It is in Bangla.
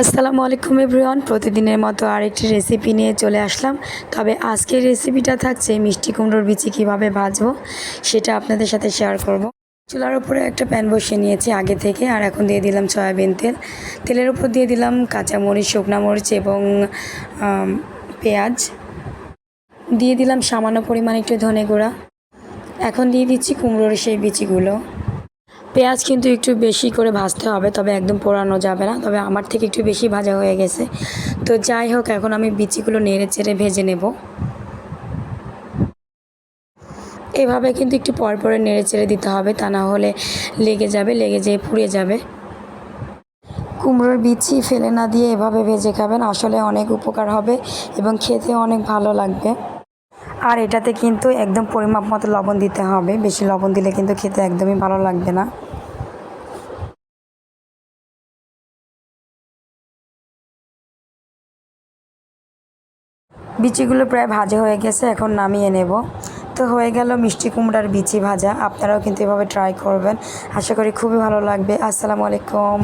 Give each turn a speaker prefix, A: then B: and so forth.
A: আসসালামু আলাইকুম এভরিওয়ান। প্রতিদিনের মতো আরেকটি রেসিপি নিয়ে চলে আসলাম। তবে আজকের রেসিপিটা থাকছে মিষ্টি কুমড়োর বিচি কীভাবে ভাজবো, সেটা আপনাদের সাথে শেয়ার করব। চুলার উপরে একটা প্যান বসিয়ে নিয়েছি আগে থেকে, আর এখন দিয়ে দিলাম সয়াবিন তেল। তেলের উপর দিয়ে দিলাম কাঁচামরিচ, শুকনা মরিচ এবং পেঁয়াজ। দিয়ে দিলাম সামান্য পরিমাণ একটু ধনে গুঁড়া। এখন দিয়ে দিচ্ছি কুমড়োর সেই বিচিগুলো। পেঁয়াজ কিন্তু একটু বেশি করে ভাজতে হবে, তবে একদম পোড়ানো যাবে না, তবে আমার থেকে একটু বেশি ভাজা হয়ে গেছে। তো যাই হোক, এখন আমি বিচিগুলো নেড়ে চেড়ে ভেজে নেব। এভাবে কিন্তু একটু পর পরে নেড়ে চেড়ে দিতে হবে, তা না হলে লেগে যাবে, লেগে যেয়ে পুড়ে যাবে। কুমড়োর বিচি ফেলে না দিয়ে এভাবে ভেজে খাবেন, আসলে অনেক উপকার হবে এবং খেতে অনেক ভালো লাগবে। আর এটাতে কিন্তু একদম পরিমাপ মতো লবণ দিতে হবে। বেশি লবণ দিলে কিন্তু খেতে একদমই ভালো লাগবে না। বিচিগুলো প্রায় ভাজা হয়ে গেছে, এখন নামিয়ে নেব। তো হয়ে গেল মিষ্টি কুমড়ার বিচি ভাজা। আপনারাও কিন্তু এভাবে ট্রাই করবেন। আশা করি খুবই ভালো লাগবে। আসসালামু আলাইকুম।